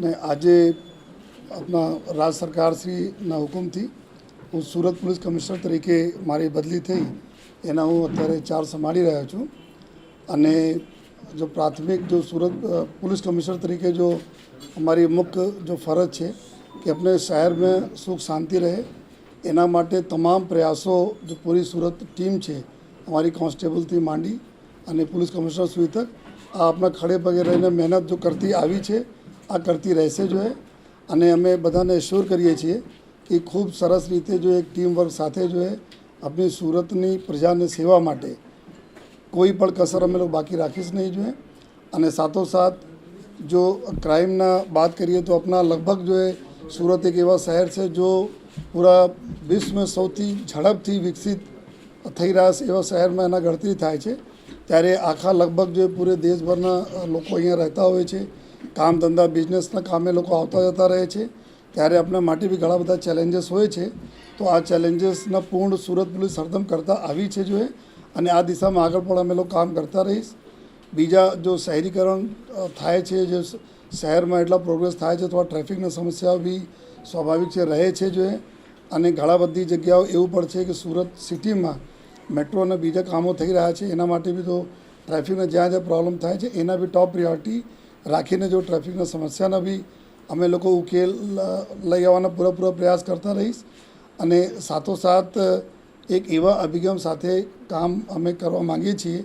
ને આજે આપણા રાજ સરકારશ્રીના હુકુમથી હું સુરત પોલીસ કમિશનર તરીકે મારી બદલી થઈ, એના હું અત્યારે ચાર્જ સંભાળી રહ્યો છું. અને જો પ્રાથમિક જો સુરત પોલીસ કમિશનર તરીકે જો અમારી મુખ્ય જો ફરજ છે કે આપણે શહેરમાં સુખ શાંતિ રહે, એના માટે તમામ પ્રયાસો જો પૂરી સુરત ટીમ છે, અમારી કોન્સ્ટેબલથી માંડી અને પોલીસ કમિશનર સુધી તક આ આપણા ખડે પગે રહીને મહેનત જો કરતી આવી છે આ કરતી રહેશે જોઈએ અને અમે બધાને એશ્યોર કરીએ છીએ કે ખૂબ સરસ રીતે જો એક ટીમ વર્ક સાથે જોઈએ આપણી સુરતની પ્રજાની સેવા માટે કોઈ પણ કસર અમે લોકો બાકી રાખીશ નહીં જોઈએ અને સાથોસાથ જો ક્રાઇમના વાત કરીએ તો આપણા લગભગ જો એ સુરત એક એવા શહેર છે જો પૂરા વિશ્વમાં સૌથી ઝડપથી વિકસિત થઈ રહ્યા છે એવા શહેરમાં એના ગણતરી થાય છે. ત્યારે આખા લગભગ જે પૂરે દેશભરના લોકો અહીંયા રહેતા હોય છે. કામ ધંધા બિઝનેસના કામે લોકો આવતા જતા રહે છે. ત્યારે આપણા માટે બી ઘણા બધા ચેલેન્જીસ હોય છે. તો આ ચેલેન્જીસના પૂર્ણ સુરત પોલીસ હરદમ કરતા આવી છે જોઈએ અને આ દિશામાં આગળ પણ અમે લોકો કામ કરતા રહીશ. બીજા જો શહેરીકરણ થાય છે, જે શહેરમાં એટલા પ્રોગ્રેસ થાય છે, તો આ ટ્રાફિકની સમસ્યાઓ બી સ્વાભાવિક છે, રહે છે જોઈએ અને ઘણા બધી જગ્યાઓ એવું પણ છે કે સુરત સિટીમાં મેટ્રો અને બીજા કામો થઈ રહ્યા છે. એના માટે બી તો ટ્રાફિકના જ્યાં જ્યાં પ્રોબ્લેમ થાય છે, એના બી ટોપ પ્રિયોરિટી રાખીને જો ટ્રાફિકની સમસ્યાના બી અમે લોકો ઉકેલ લઈ આવવાના પૂરેપૂરો પ્રયાસ કરતા રહીશ. અને સાથોસાથ એક એવા અભિગમ સાથે કામ અમે કરવા માંગીએ છીએ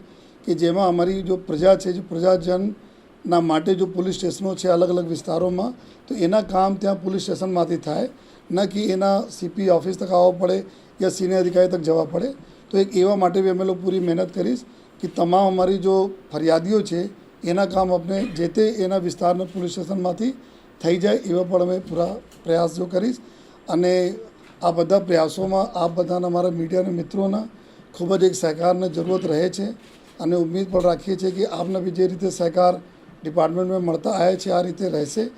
કે જેમાં અમારી જો પ્રજા છે, જે પ્રજાજનના માટે જો પોલીસ સ્ટેશનો છે અલગ અલગ વિસ્તારોમાં, તો એના કામ ત્યાં પોલીસ સ્ટેશનમાંથી થાય. ન કે એના સીપી ઓફિસ તક આવવા પડે યા સિનિયર અધિકારી તક જવા પડે. તો એક એવા માટે બી અમે લોકો પૂરી મહેનત કરીશ કે તમામ અમારી જો ફરિયાદીઓ છે એના કામ આપણે જે તે એના વિસ્તારના પોલીસ સ્ટેશનમાંથી થઈ જાય એવા પણ અમે પૂરા પ્રયાસ કરીશ. અને આ બધા પ્રયાસોમાં આપ બધાના મારા મીડિયાના મિત્રોના ખૂબ જ એક સહકારની જરૂરત રહે છે. અને ઉમ્મીદ પણ રાખીએ છીએ કે આપને બી જે રીતે સહકાર ડિપાર્ટમેન્ટમાં મળતા આવ્યા છે, આ રીતે રહેશે.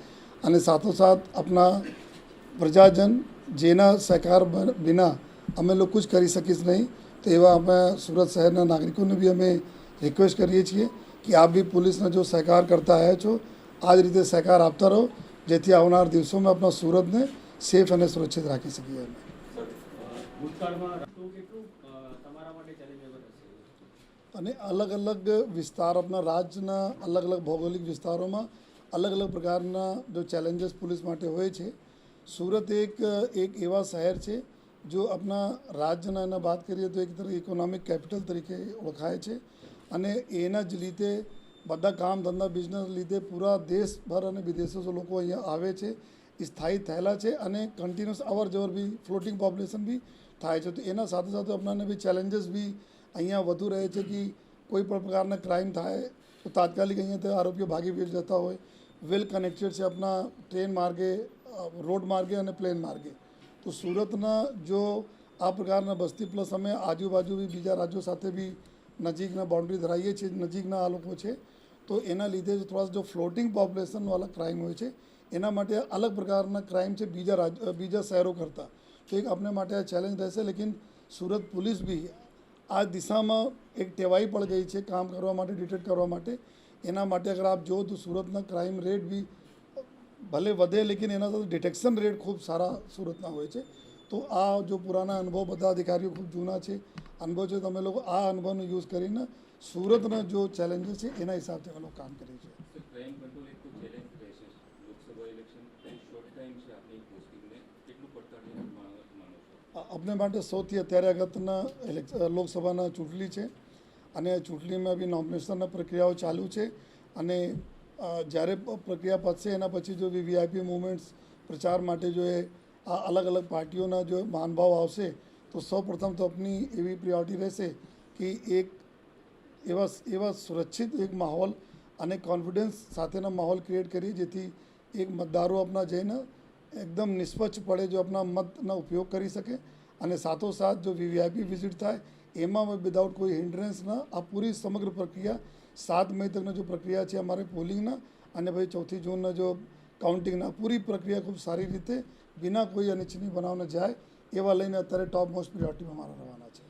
અને સાથોસાથ આપણા પ્રજાજન જેના સહકાર વિના અમે લોકો જ કરી શકીશ નહીં, તો એવા અમે સુરત શહેરના નાગરિકોને બી અમે રિક્વેસ્ટ કરીએ છીએ. કે આપ બી પોલીસને જો સહકાર કરતા આવ્યા છો આ જ રીતે સહકાર આપતા રહો જેથી આવનાર દિવસોમાં આપણા સુરતને સેફ અને સુરક્ષિત રાખી શકીએ અને અલગ અલગ વિસ્તાર આપણા રાજ્યના અલગ અલગ ભૌગોલિક વિસ્તારોમાં અલગ અલગ પ્રકારના જો ચેલેન્જીસ પોલીસ માટે હોય છે સુરત એક એક એવા શહેર છે જો આપણા રાજ્યના એના વાત કરીએ તો એક તરીકે ઇકોનોમિક કેપિટલ તરીકે ઓળખાય છે અને એના જ લીધે બધા કામ ધંધા બિઝનેસ લીધે પૂરા દેશભર અને વિદેશો લોકો અહીંયા આવે છે, સ્થાયી થયેલા છે અને કન્ટિન્યુઅસ અવર જવર બી ફ્લોટિંગ પોપ્યુલેશન બી થાય છે. તો એના સાથે સાથે આપણાને બી ચેલેન્જીસ બી અહીંયા વધુ રહે છે કે કોઈ પણ પ્રકારના ક્રાઇમ થાય, તો તાત્કાલિક અહીંયા આરોપીઓ ભાગી જતા હોય. વેલ કનેક્ટેડ છે આપણા ટ્રેન માર્ગે રોડ માર્ગે અને પ્લેન માર્ગે. તો સુરતના જો આ પ્રકારના બસ્તી પ્લસ અમે આજુબાજુ બી બીજા રાજ્યો સાથે બી નજીકના બાઉન્ડ્રી ધરાવીએ છીએ, નજીકના આ લોકો છે, તો એના લીધે જ થોડા જો ફ્લોટિંગ પોપ્યુલેશનવાળા ક્રાઇમ હોય છે, એના માટે અલગ પ્રકારના ક્રાઇમ છે બીજા રાજ્ય બીજા શહેરો કરતાં. તો એક આપણે માટે આ ચેલેન્જ રહેશે, લેકિન સુરત પોલીસ બી આ દિશામાં એક ટેવાઈ પડ ગઈ છે કામ કરવા માટે ડિટેક્ટ કરવા માટે. એના માટે અગર આપ જુઓ તો સુરતના ક્રાઇમ રેટ બી ભલે વધે, લેકિન એના સાથે ડિટેક્શન રેટ ખૂબ સારા સુરતના હોય છે. તો આ જો પુરાના અનુભવ બધા અધિકારીઓ ખૂબ જૂના છે. અનુભવ છે તમે લોકો આ અનુભવનો યુઝ કરીને સુરતના જો ચેલેન્જીસ છે એના હિસાબથી અમે લોકો કામ કરીએ છીએ. તો ક્રાઇમ કંટ્રોલ એક તો ચેલેન્જ રહેશે. લોકસભા ઇલેક્શન શોર્ટ ટાઈમ છે આપની પોસ્ટિંગને કેટલું પડકારજનક માનો માનો છો? અ- આપણે માટે સૌથી અત્યારે અગત્યના લોકસભાના ચૂંટણી છે. અને આ ચૂંટણીમાં બી નોમિનેશનના પ્રક્રિયાઓ ચાલુ છે. અને જ્યારે પ્રક્રિયા પતશે એના પછી જો વીવીઆઈપી મુવમેન્ટ્સ પ્રચાર માટે જો એ આ અલગ અલગ પાર્ટીઓના જો માનભાવ આવશે, તો સૌ પ્રથમ તો આપની એવી પ્રિયોરિટી રહેશે કે એક એવા એવા સુરક્ષિત એક માહોલ અને કોન્ફિડન્સ સાથેના માહોલ ક્રિએટ કરીએ જેથી એક મતદારો આપણા જઈને એકદમ નિષ્પક્ષ પડે જો આપણા મતનો ઉપયોગ કરી શકે. અને સાથોસાથ જો વીવીઆઈપી વિઝિટ થાય, એમાં વિદાઉટ કોઈ હિન્ડ્રન્સના આ પૂરી સમગ્ર પ્રક્રિયા સાત મે તકનો જો પ્રક્રિયા છે અમારે પોલિંગના અને પછી ચોથી જૂનના જો કાઉન્ટિંગના પૂરી પ્રક્રિયા ખૂબ સારી રીતે બિના કોઈ અનિચ્છનીય બનાવને જાય, એવા લઈને અત્યારે ટોપ મોસ્ટ પ્રિયોરિટીમાં મારા રહેવાના છે.